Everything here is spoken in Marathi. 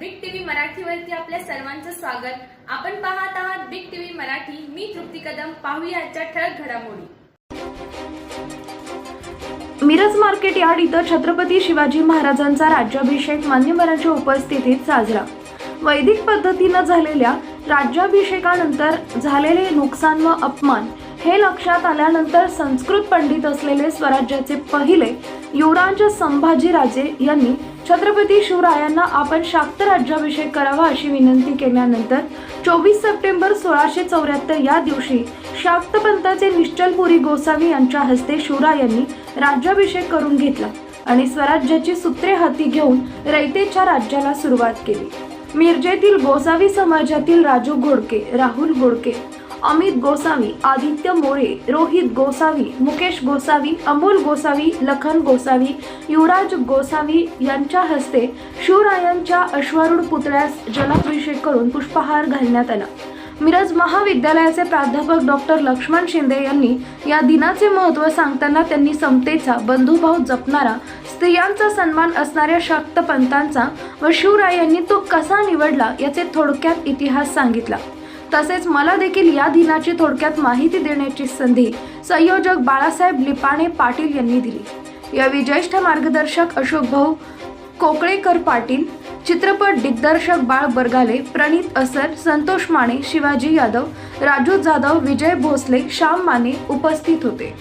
बिग टीव्ही मराठीवरती आपल्या सर्वांचं स्वागत. आपण पाहत आहात बिग टीव्ही मराठी. मी तृप्ती कदम. पाहूया आजच्या ठळक घडामोडी. मिरज मार्केट यार्ड इथं छत्रपती शिवाजी महाराजांचा राज्याभिषेक मान्यवरांच्या उपस्थितीत साजरा. वैदिक पद्धतीनं झालेल्या राज्याभिषेकानंतर झालेले नुकसान व अपमान हे लक्षात आल्यानंतर संस्कृत पंडित असलेले स्वराज्याचे पहिले युवराज संभाजीराजे यांनी छत्रपती शिवरायांना आपण शाक्त राज्याभिषेक करावा अशी विनंती केल्यानंतर चोवीस सप्टेंबर सोळाशे चौऱ्याहत्तर या दिवशी शाक्त पंथाचे निश्चलपुरी गोसावी यांच्या हस्ते शिवरायांनी राज्याभिषेक करून घेतला आणि स्वराज्याची सूत्रे हाती घेऊन रयतेच्या राज्याला सुरुवात केली. मिरजेतील गोसावी समाजातील राजू घोडके राहुल घोडके. अमित गोसावी आदित्य मोरे रोहित गोसावी मुकेश गोसावी अमोल गोसावी लखन गोसावी युवराज गोसावी यांच्या हस्ते शिवरायांच्या अश्वारूढ पुतळ्यास जलाभिषेक करून पुष्पहार घालण्यात आला. मिरज महाविद्यालयाचे प्राध्यापक डॉक्टर लक्ष्मण शिंदे यांनी या दिनाचे महत्त्व सांगताना त्यांनी समतेचा बंधुभाव जपणारा स्त्रियांचा सन्मान असणाऱ्या शाक्त व व शिवरायांनी तो कसा निवडला याचे थोडक्यात इतिहास सांगितला. तसेच मला देखील या दिनाची थोडक्यात माहिती देण्याची संधी संयोजक बाळासाहेब लिपाणे पाटील यांनी दिली. यावेळी ज्येष्ठ मार्गदर्शक अशोक भाऊ कोकळेकर पाटील चित्रपट दिग्दर्शक बाळ बरगाले प्रणित असर संतोष माने शिवाजी यादव राजू जाधव विजय भोसले श्याम माने उपस्थित होते.